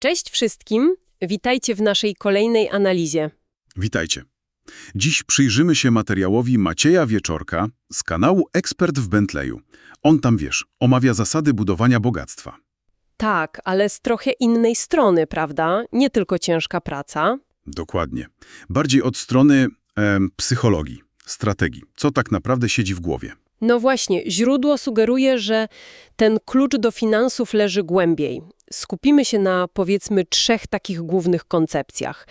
Cześć wszystkim, witajcie w naszej kolejnej analizie. Witajcie. Dziś przyjrzymy się materiałowi Macieja Wieczorka z kanału Ekspert w Bentleyu. On tam, wiesz, omawia zasady budowania bogactwa. Tak, ale z trochę innej strony, prawda? Nie tylko ciężka praca. Dokładnie. Bardziej od strony em, psychologii, strategii. Co tak naprawdę siedzi w głowie. No właśnie, źródło sugeruje, że ten klucz do finansów leży głębiej. Skupimy się na powiedzmy trzech takich głównych koncepcjach.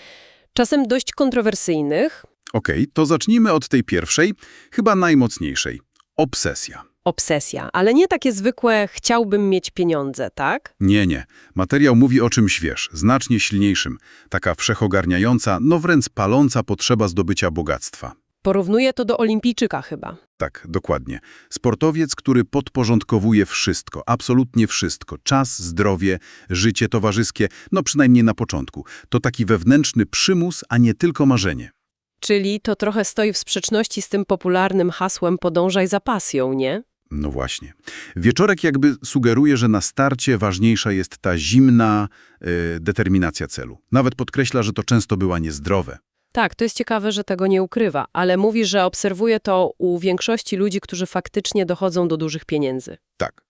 Czasem dość kontrowersyjnych. Okej, to zacznijmy od tej pierwszej, chyba najmocniejszej. Obsesja. Obsesja, ale nie takie zwykłe chciałbym mieć pieniądze, tak? Nie, nie. Materiał mówi o czymś, wiesz, znacznie silniejszym. Taka wszechogarniająca, no wręcz paląca potrzeba zdobycia bogactwa. Porównuję to do olimpijczyka chyba. Tak, dokładnie. Sportowiec, który podporządkowuje wszystko, absolutnie wszystko. Czas, zdrowie, życie towarzyskie, no przynajmniej na początku. To taki wewnętrzny przymus, a nie tylko marzenie. Czyli to trochę stoi w sprzeczności z tym popularnym hasłem podążaj za pasją, nie? No właśnie. Wieczorek jakby sugeruje, że na starcie ważniejsza jest ta zimna y, determinacja celu. Nawet podkreśla, że to często była niezdrowe. Tak, to jest ciekawe, że tego nie ukrywa, ale mówi, że obserwuje to u większości ludzi, którzy faktycznie dochodzą do dużych pieniędzy. Tak.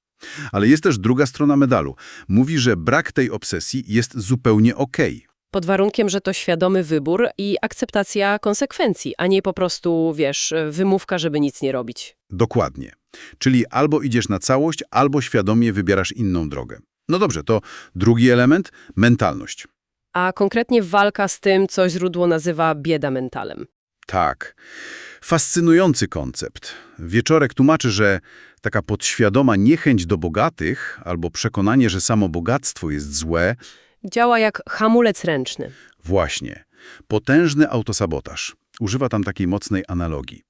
Ale jest też druga strona medalu. Mówi, że brak tej obsesji jest zupełnie okej. Pod warunkiem, że to świadomy wybór i akceptacja konsekwencji, a nie po prostu, wiesz, wymówka, żeby nic nie robić. Dokładnie. Czyli albo idziesz na całość, albo świadomie wybierasz inną drogę. No dobrze, to drugi element – mentalność. A konkretnie walka z tym, co źródło nazywa bieda mentalem. Tak. Fascynujący koncept. Wieczorek tłumaczy, że taka podświadoma niechęć do bogatych albo przekonanie, że samo bogactwo jest złe, Działa jak hamulec ręczny. właśnie. Potężny autosabotaż. Używa tam takiej mocnej analogii.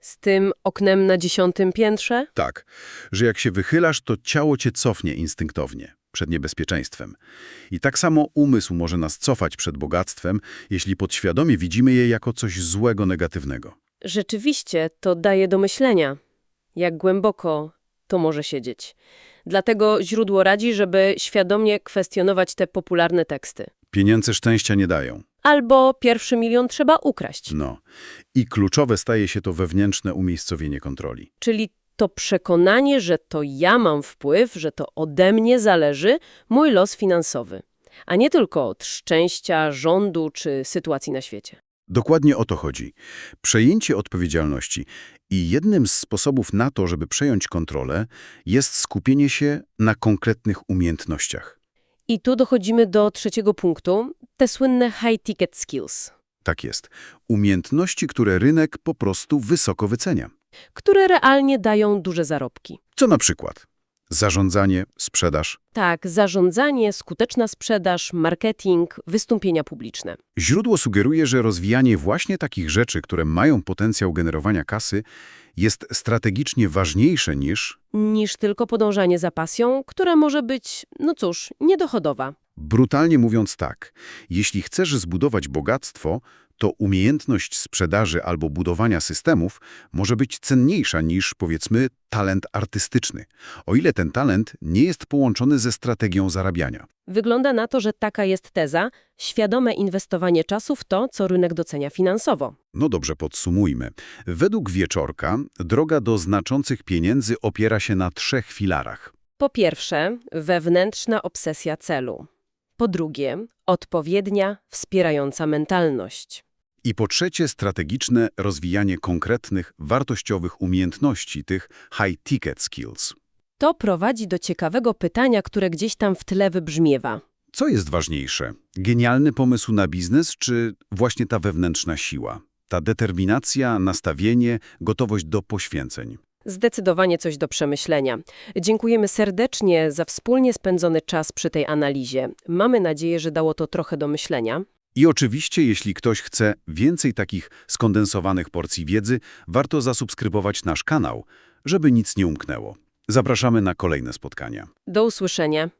Z tym oknem na dziesiątym piętrze? Tak, że jak się wychylasz, to ciało cię cofnie instynktownie przed niebezpieczeństwem. I tak samo umysł może nas cofać przed bogactwem, jeśli podświadomie widzimy je jako coś złego, negatywnego. Rzeczywiście, to daje do myślenia. Jak głęboko to może siedzieć. Dlatego źródło radzi, żeby świadomie kwestionować te popularne teksty. Pieniądze szczęścia nie dają. Albo pierwszy milion trzeba ukraść. No. I kluczowe staje się to wewnętrzne umiejscowienie kontroli. Czyli to przekonanie, że to ja mam wpływ, że to ode mnie zależy mój los finansowy, a nie tylko od szczęścia, rządu czy sytuacji na świecie. Dokładnie o to chodzi. Przejęcie odpowiedzialności. I jednym z sposobów na to, żeby przejąć kontrolę, jest skupienie się na konkretnych umiejętnościach. I tu dochodzimy do trzeciego punktu, te słynne high-ticket skills, Tak jest. Umiejętności, które rynek po prostu wysoko wycenia. Które realnie dają duże zarobki. Co na przykład? Zarządzanie, sprzedaż. Tak, zarządzanie, skuteczna sprzedaż, marketing, wystąpienia publiczne. Źródło sugeruje, że rozwijanie właśnie takich rzeczy, które mają potencjał generowania kasy, jest strategicznie ważniejsze niż, Niż tylko podążanie za pasją, która może być, no cóż, niedochodowa. brutalnie mówiąc tak, jeśli chcesz zbudować bogactwo, to umiejętność sprzedaży albo budowania systemów może być cenniejsza niż, powiedzmy, talent artystyczny, o ile ten talent nie jest połączony ze strategią zarabiania. Wygląda na to, że taka jest teza, świadome inwestowanie czasu w to, co rynek docenia finansowo. No dobrze, podsumujmy. Według Wieczorka droga do znaczących pieniędzy opiera się na trzech filarach. Po pierwsze, wewnętrzna obsesja celu. Po drugie, odpowiednia, wspierająca mentalność. I po trzecie, strategiczne rozwijanie konkretnych, wartościowych umiejętności, tych high-ticket skills. To prowadzi do ciekawego pytania, które gdzieś tam w tle wybrzmiewa. Co jest ważniejsze? Genialny pomysł na biznes, czy właśnie ta wewnętrzna siła? Ta determinacja, nastawienie, gotowość do poświęceń. Zdecydowanie coś do przemyślenia. Dziękujemy serdecznie za wspólnie spędzony czas przy tej analizie. Mamy nadzieję, że dało to trochę do myślenia. I oczywiście, jeśli ktoś chce więcej takich skondensowanych porcji wiedzy, warto zasubskrybować nasz kanał, żeby nic nie umknęło. Zapraszamy na kolejne spotkania. Do usłyszenia.